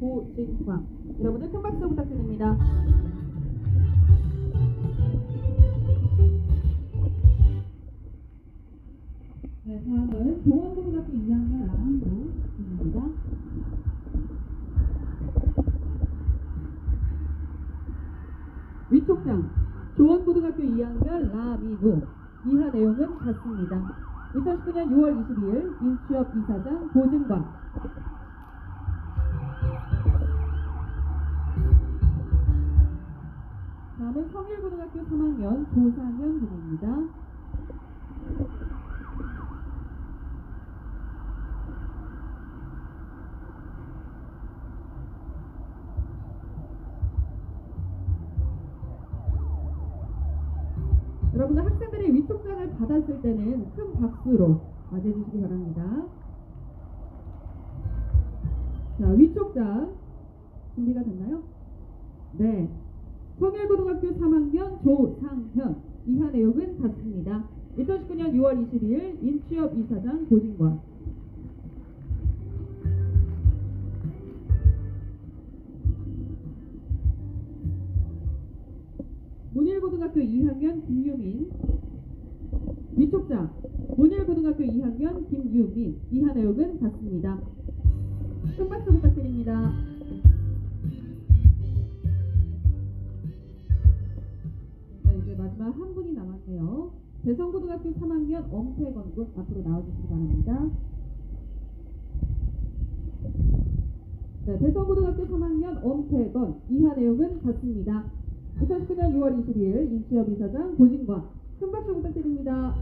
고진광 여러분들 큰 박수 부탁드립니다. 네, 다음은 동원고등학교 2학년 라운드입니다. 위촉장 조원고등학교 2학년 라미구 이하 내용은 같습니다. 2019년 6월 22일 인취업 이사장 고진광 다음은 성일고등학교 3학년 조상현 부부입니다. 여러분들 학생들이 위촉장을 받았을 때는 큰 박수로 맞이해 주시기 바랍니다. 자, 위촉장 준비가 됐나요? 네. 성일고등학교 3학년 조상현 이하 내용은 같습니다. 2019년 6월 22일 인취업 이사장 고진관 문일고등학교 2학년 김유민 위촉장 문일고등학교 2학년 김유민 이하 내용은 같습니다. 큰 박수 부탁드립니다. 네, 이제 마지막 한 분이 남았네요. 대성고등학교 3학년 엄태건 군 앞으로 나와주시기 바랍니다. 네, 대성고등학교 3학년 엄태건 이하 내용은 같습니다. 2019년 6월 22일 인취업 이사장 고진관 큰 박수 부탁드립니다.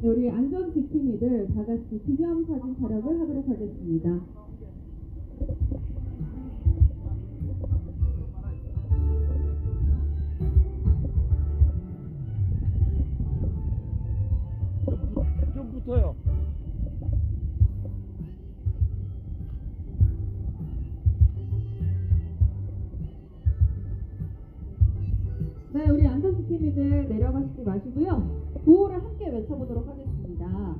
네, 우리 안전지킴이들 다 같이 기념 사진 촬영을 하도록 하겠습니다. 좀 붙어요. 안전지킴이들 내려가시지 마시고요. 구호를 함께 외쳐보도록 하겠습니다.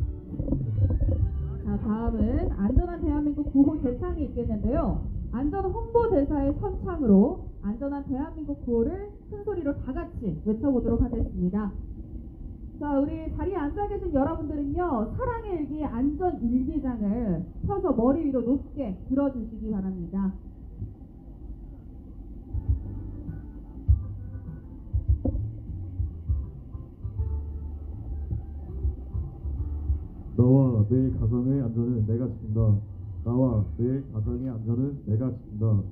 자, 다음은 안전한 대한민국 구호 대창이 있겠는데요. 안전 홍보 대사의 선창으로 안전한 대한민국 구호를 큰 소리로 다 같이 외쳐보도록 하겠습니다. 자, 우리 자리에 앉아 계신 여러분들은요, 사랑의 일기 안전 일기장을 펴서 머리 위로 높게 들어주시기 바랍니다. 내 가정의 안전은 내가 지킨다. 나와 내 가정의 안전은 내가 지킨다.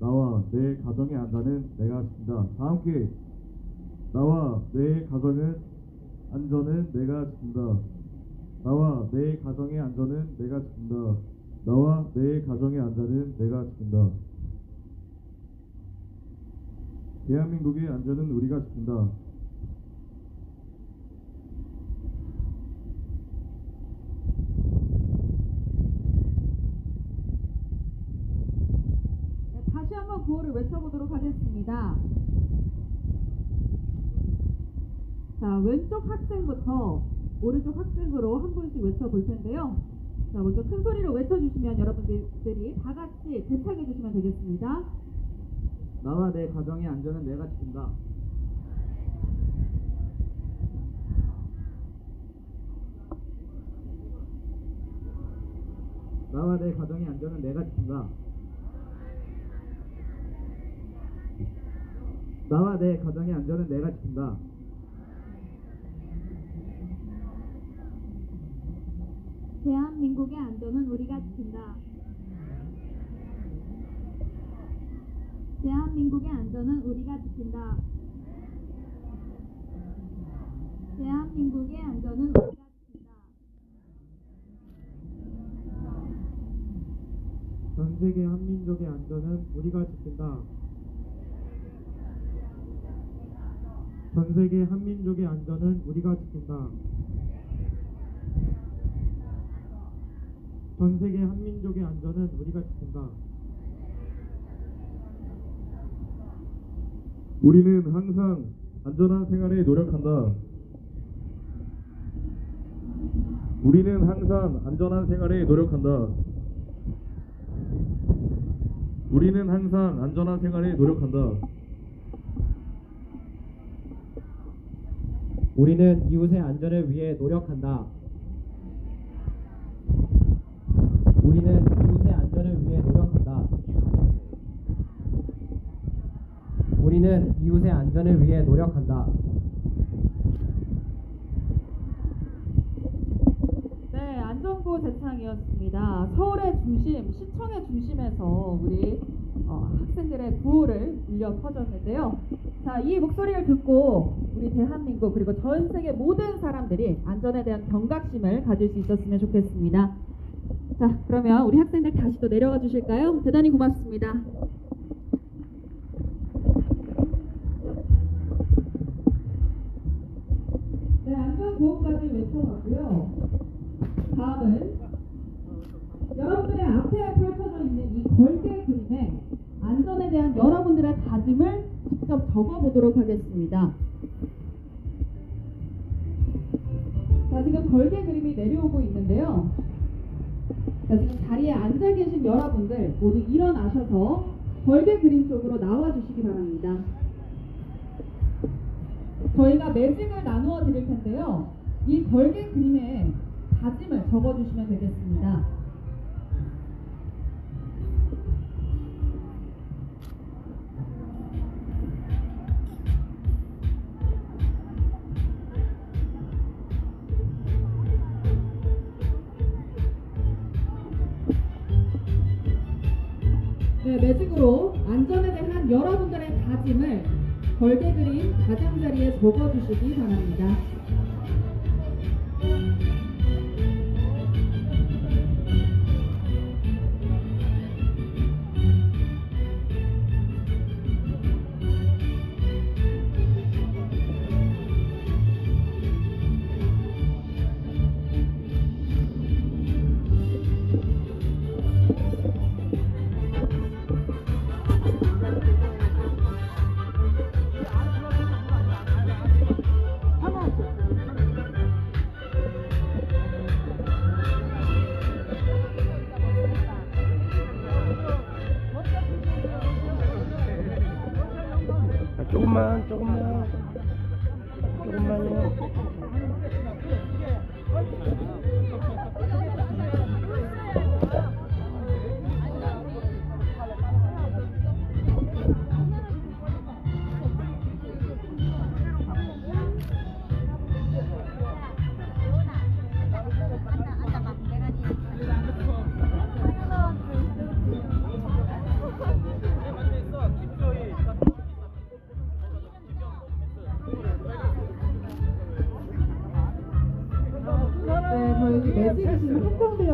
나와 내 가정의 안전은 내가 지킨다. 다 함께 나와 내 가정은 안전은 내가 지킨다. 나와 내 가정의 안전은 내가 지킨다. 나와 내 가정의 안전은 내가 지킨다. 대한민국의 안전은 우리가 지킨다. 네, 다시 한번 구호를 외쳐보도록 하겠습니다. 자, 왼쪽 학생부터 오른쪽 학생으로 한 분씩 외쳐볼 텐데요. 자, 먼저 큰 소리로 외쳐주시면 여러분들이 다 같이 대창해 주시면 되겠습니다. 나와 내 가정의 안전은 내가 지킨다. 나와 내 가정의 안전은 내가 지킨다. 나와 내 가정의 안전은 내가 지킨다. 대한민국의 안전은 우리가 지킨다. 대한민국의 안전은 우리가 지킨다. 대한민국의 안전은 우리가 지킨다. 전 세계 한민족의 안전은 우리가 지킨다. 전 세계 한민족의 안전은 우리가 지킨다. 전 세계 한민족의 안전은 우리가 지킨다. 우리는 항상 안전한 생활에 노력한다. 우리는 항상 안전한 생활에 노력한다. 우리는 항상 안전한 생활에 노력한다. 우리는 이웃의 안전을 위해 노력한다. 우리는 이웃의 안전을 위해 노력한다. 우리는 이웃의 안전을 위해 노력한다. 네, 안전구호 재창이었습니다. 서울의 중심, 시청의 중심에서 우리 어, 학생들의 구호를 울려 퍼졌는데요. 자, 이 목소리를 듣고 우리 대한민국 그리고 전 세계 모든 사람들이 안전에 대한 경각심을 가질 수 있었으면 좋겠습니다. 자, 그러면 우리 학생들 다시 또 내려가 주실까요? 대단히 고맙습니다. 네, 안전구호까지 외쳐봤고요. 다음은 여러분들의 앞에 펼쳐져 있는 이 걸개 그림에 안전에 대한 여러분들의 다짐을 직접 적어보도록 하겠습니다. 자, 지금 걸개 그림이 내려오고 있는데요. 자, 지금 자리에 앉아 계신 여러분들 모두 일어나셔서 걸개 그림 쪽으로 나와 주시기 바랍니다. 저희가 매직을 나누어 드릴 텐데요. 이 걸개 그림에 다짐을 적어 주시면 되겠습니다. 네, 매직으로 안전에 대한 여러분들의 다짐을 걸개 그림 가장자리에 적어 주시기 바랍니다.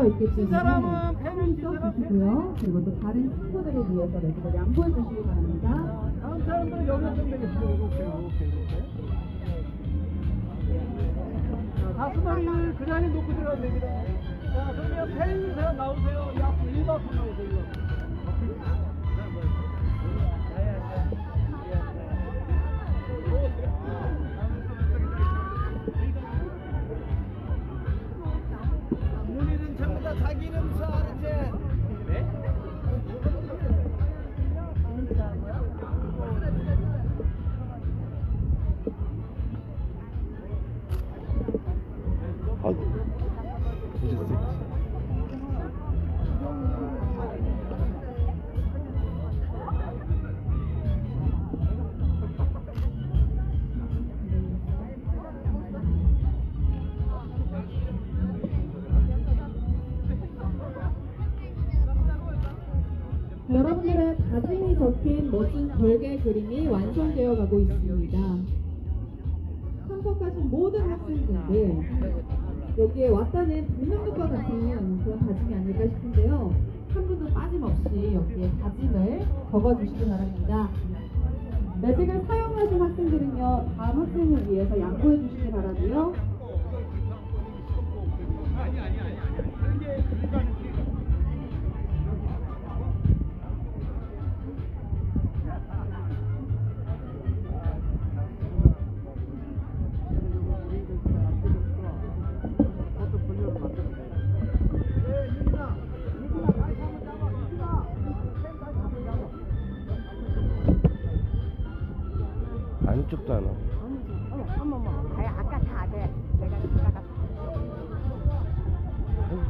되어 있기 때문에 사람은 펜을 써주시고요. 그리고 또 다른 친구들을 위해서 매직을 양보해 주시기 바랍니다. 다음 사람들은 여기 좀 되겠어요. 이렇게, 이렇게, 이렇게. 자, 다스머리를 그 자리에 놓고 들어가면 됩니다. 자, 그러면 펜 사람 나오세요. 이 앞으로 1번 나오세요. 전부 다 적힌 멋진 별개 그림이 완성되어 가고 있습니다. 참석하신 모든 학생분들 여기에 왔다는 본능과 같은 그런 다짐이 아닐까 싶은데요. 한 분도 빠짐없이 여기에 다짐을 적어주시기 바랍니다. 매직을 사용하신 학생들은요, 다음 학생을 위해서 양보해 주시기 바라고요. 포트폴리오를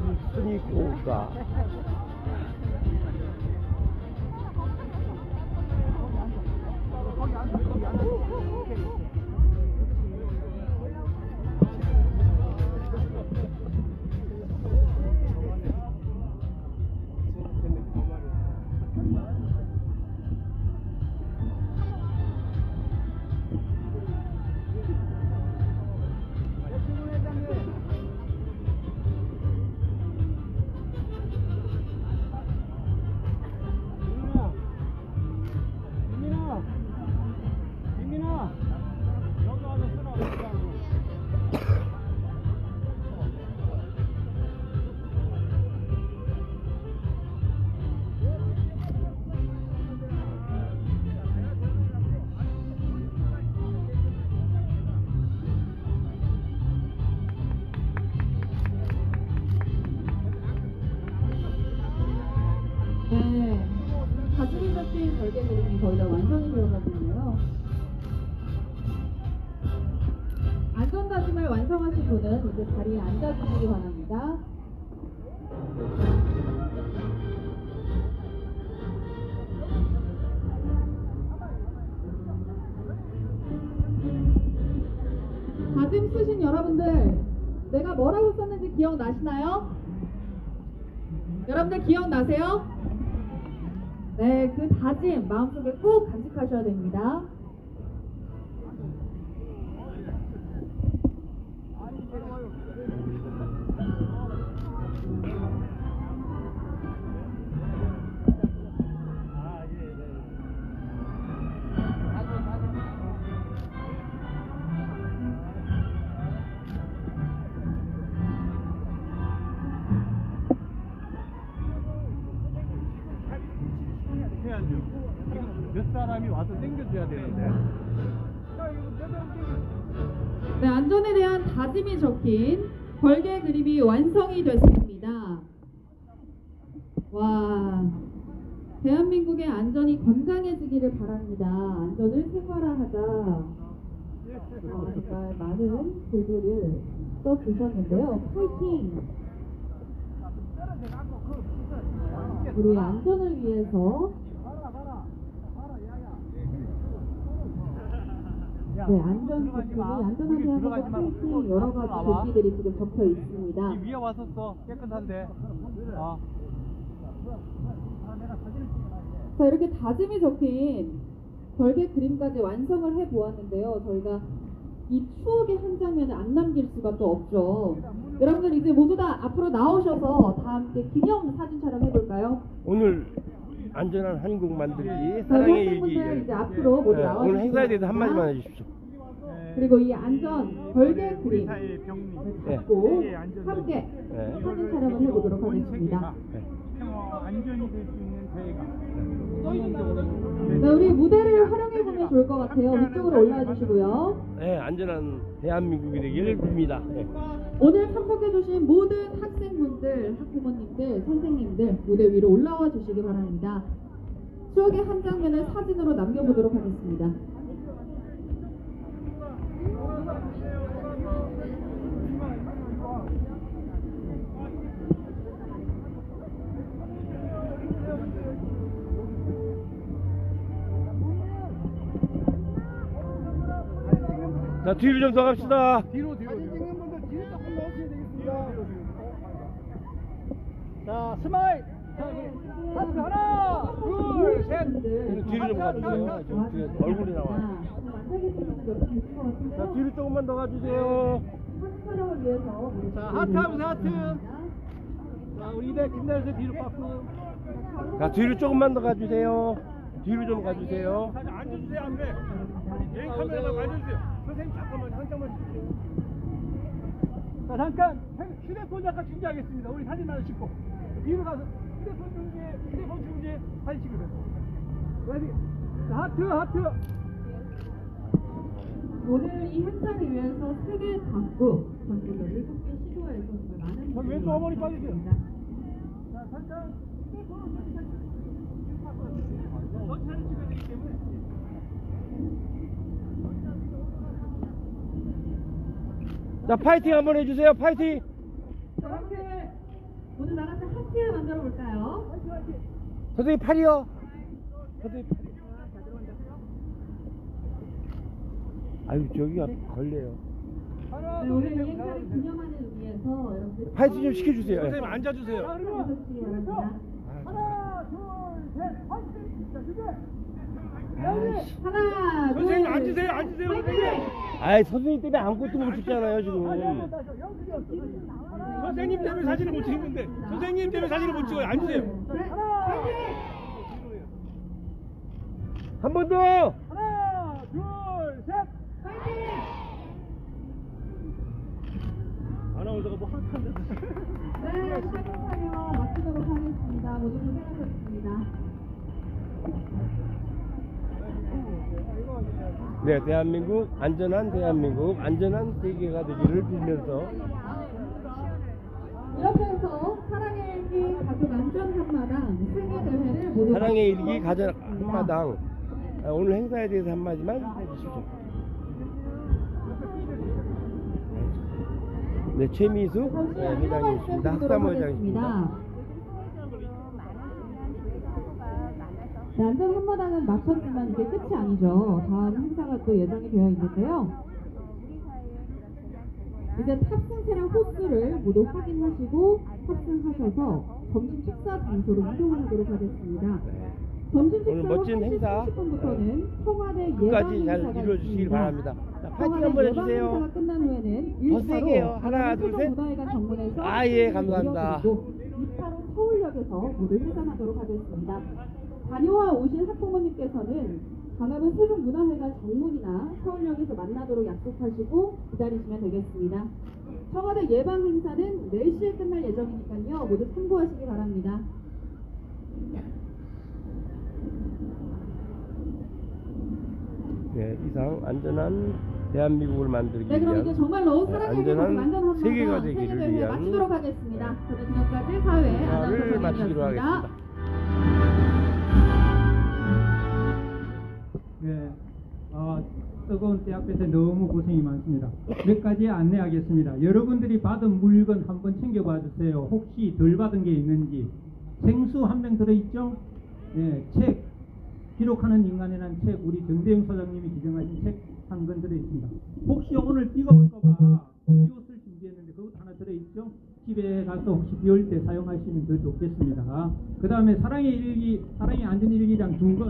무슨이 고가 거기 앉아 거기 앉아 가슴이 잡힌 별개 그림이 거의 다 완성이 되어가지고요. 안전다짐을 완성하신 분은 이제 자리에 앉아주시기 바랍니다. 다짐 쓰신 여러분들, 내가 뭐라고 썼는지 기억나시나요? 여러분들 기억나세요? 네, 그 다짐 마음속에 꼭 간직하셔야 됩니다. 네, 안전에 대한 다짐이 적힌 벌개 그림이 완성이 됐습니다. 와, 대한민국의 안전이 건강해지기를 바랍니다. 안전을 생활화하자. 아, 정말 많은 글들을 써 주셨는데요. 파이팅! 우리 안전을 위해서 네, 안전 부품이 안전한 대한민국 파이팅 여러 가지 글귀들이 지금 적혀 있습니다. 이 위에 와서 써 깨끗한데. 아. 자, 이렇게 다짐이 적힌 별개 그림까지 완성을 해 보았는데요. 저희가 이 추억의 한 장면을 안 남길 수가 또 없죠. 여러분들 이제 모두 다 앞으로 나오셔서 다 함께 기념 사진 촬영 해볼까요? 오늘 안전한 한국 만들기 자, 사랑의 일기 학생분들 이제 앞으로 모두 네, 오늘 행사에 대해서. 한마디만 해주십시오. 그리고 이 안전 별개 그림. 네. 잡고 함께 네. 사진 촬영을 해보도록 하겠습니다. 네. 어, 안전이 될 수 있는 대회가. 네, 우리 무대를 활용해 보면 좋을 것 같아요. 위쪽으로 올라와 주시고요. 네, 안전한 대한민국이 되기를 빕니다. 네. 오늘 참석해 주신 모든 학생분들, 학부모님들, 선생님들 무대 위로 올라와 주시기 바랍니다. 추억의 한 장면을 사진으로 남겨보도록 하겠습니다. 자, 뒤로 좀 더 갑시다. 뒤로 뒤로. 사진 찍는 분들 뒤로 조금 넣으셔야 되겠습니다. 자, 스마일. 자, 하트 하나, 둘, 셋. 뒤로 좀 가주세요. 얼굴이 나와. 자, 뒤로 조금만 더 가주세요. 자, 하트 하면서 하트. 자, 우리 이대 김대현 뒤로 빠꾸. 자, 뒤로 조금만 더 가주세요. 뒤로 좀 가주세요. 앉아주세요, 안 돼. 여기 카메라만 앉아주세요. 선생님, 잠깐만, 한 장만 주세요. 자, 잠깐, 휴대폰 잠깐 중지하겠습니다. 우리 사진 하나 찍고. 뒤로 가서 휴대폰 중지, 휴대폰 중지 사진 찍으세요. 자, 하트, 하트. 오늘 이 행사를 위해서 세계 당구 전국의 일곱 개 시도에서 정말 많은 자, 분들이 왼쪽 어머니 빠지세요. 와주셨습니다. 자, 전체 찍어야 되기 때문에. 자, 파이팅 한번 해주세요. 파이팅. 자, 함께 모두 나가서 하트 만들어 볼까요? 선생님 팔이요. 선생님 팔. 아유 저기가 걸려요. 네, 오늘 이 행사를 기념하는 의미에서 여러분들 파이트 좀 시켜주세요. 선생님 앉아주세요. 바랍니다. 하나, 둘, 셋, 파이팅! 자, 준비! 하나, 둘, 선생님 앉으세요, 앉으세요, 파이팅! 선생님. 아이 선생님 때문에 아무것도 못 찍잖아요 지금. 선생님 때문에 사진을 못 찍는데 선생님 때문에 사진을 못 찍어요. 앉으세요. 네, 파이팅! 한 번 더. 하나, 둘, 셋. 아나운서가 뭐 핫한데. 네, 촬영 마치도록 하겠습니다. 모두 고생하셨습니다. 네, 대한민국 안전한 대한민국 안전한 세계가 되기를 빌면서 이렇게 해서 사랑의 일기 가족 안전 한마당 세계 대회를 모두 사랑의 일기 하겠습니다. 한마당 아, 오늘 행사에 대해서 한마디만 해주십시오. 네, 최미수 잠시 네, 안내 회장님이십니다. 학사모. 네, 안전 한마당은 마쳤지만 이게 끝이 아니죠. 다음 행사가 또 예정이 되어 있는데요. 이제 탑승 차량 호수를 모두 확인하시고 탑승하셔서 점심 식사 장소로 이동하도록 하겠습니다. 오늘 멋진 행사 30분부터는 청와대 예방 끝까지 잘 이루어주시길. 바랍니다. 자, 파이팅 한번 해주세요. 더 1차로 세게요. 하나, 둘, 셋. 아, 예, 감사합니다. 2차로 서울역에서 모두 해산하도록 하겠습니다. 다녀와 오신 학부모님께서는 강화문 세종문화회관 정문이나 서울역에서 만나도록 약속하시고 기다리시면 되겠습니다. 청와대 예방 행사는 4시에 끝날 예정이니까요. 모두 참고하시기 바랍니다. 네, 이상 안전한 대한민국을 만들기 네, 그럼 이제 위한 정말로 사랑의 안전한 행복 세계가 되기를 위한 마치도록 하겠습니다. 저는 지금까지 사회 행사를 마치기로 하겠습니다. 네, 아, 뜨거운 때 앞에서 너무 고생이 많습니다. 몇 가지 안내하겠습니다. 여러분들이 받은 물건 한번 챙겨봐 주세요. 혹시 덜 받은 게 있는지. 생수 한 병 들어있죠? 네, 책. 기록하는 인간이라는 책, 우리 정대영 소장님이 기증하신 책 한 권 들어있습니다. 혹시 오늘 비가 올까봐 비옷을 준비했는데 그것도 하나 들어있죠? 집에 가서 혹시 비 올 때 사용하시면 더 좋겠습니다. 그 다음에 사랑의 일기, 사랑의 안전 일기장 두 권.